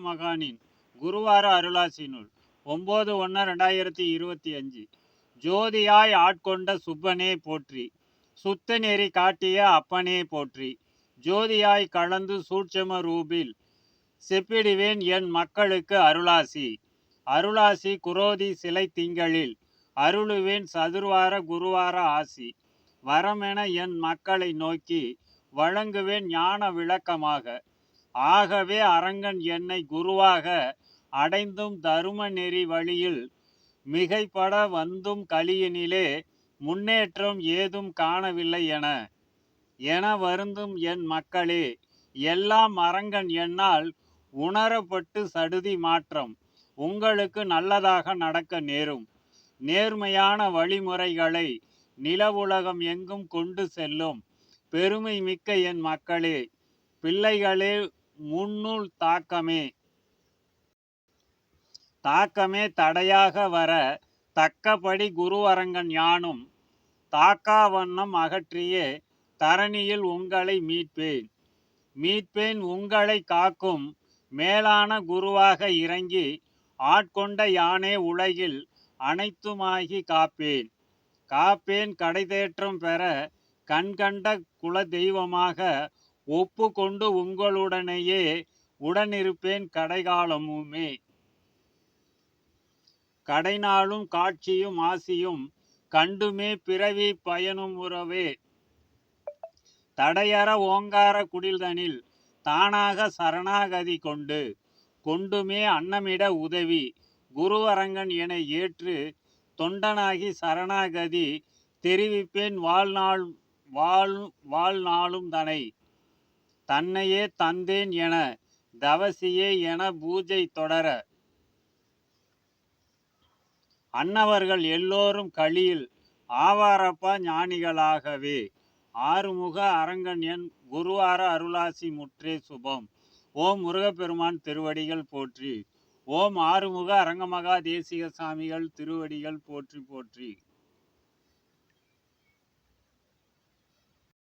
மகானின் குருவார அருளாசி நூல் ஒம்பது ஒன்று ரெண்டாயிரத்தி இருபத்தி அஞ்சு. ஜோதியாய் ஆட்கொண்ட சுப்பனே போற்றி சுத்த நெறி காட்டிய அப்பனே போற்றி. ஜோதியாய் கலந்து சூட்சம ரூபில் செப்பிடுவேன் என் மக்களுக்கு அருளாசி. அருளாசி குரோதி சிலை திங்களில் அருளுவேன் சதுர்வார குருவார ஆசி. வரமென என் மக்களை நோக்கி வழங்குவேன் ஞான விளக்கமாக. ஆகவே அரங்கன் என்னை குருவாக அடைந்தும் தரும நெறி வழியில் மிகைப்பட வந்தும் கலியினிலே முன்னேற்றம் ஏதும் காணவில்லை என என வருந்தும் என் மக்களே எல்லாம் அரங்கன் என்னால் உணரப்பட்டு சடுதி மாற்றம் உங்களுக்கு நல்லதாக நடக்க நேரும். நேர்மையான வழிமுறைகளை நிலவுலகம் எங்கும் கொண்டு செல்லும். பெருமை மிக்க என் மக்களே பிள்ளைகளே முன்னுள் தாக்கமே. தாக்கமே தடையாக வர தக்கபடி குருவரங்கன் யானும் தாக்கா வண்ணம் அகற்றியே தரணியில் உங்களை மீட்பேன். மீட்பேன் உங்களை காக்கும் மேலான குருவாக இறங்கி ஆட்கொண்ட யானே உலகில் அனைத்துமாகி காப்பேன். காப்பேன் கடைதேற்றம் பெற கண்கண்ட குல தெய்வமாக ஒப்பு கொண்டு உங்களுடனேயே உடனிருப்பேன் கடைகாலமுமே. கடைநாளும் காட்சியும் ஆசியும் கண்டுமே பிறவி பயனும் உறவே. தடையற ஓங்கார குடில்தனில் தானாக சரணாகதி கொண்டு கொண்டுமே அன்னமிட உதவி குருவரங்கன் என ஏற்று தொண்டனாகி சரணாகதி தெரிவிப்பேன் வாழ்நாள் வாழ் வாழ்நாளும் தனை. தன்னையே தந்தேன் என தவசியே என பூஜை தொடர. அன்னவர்கள் எல்லோரும் களியில் ஆவாரப்பா ஞானிகளாகவே. ஆறுமுக அரங்கன் என் குருவார அருளாசி முற்றே சுபம். ஓம் முருகப்பெருமான் திருவடிகள் போற்றி. ஓம் ஆறுமுக அரங்கமகா தேசிக சாமிகள் திருவடிகள் போற்றி போற்றி.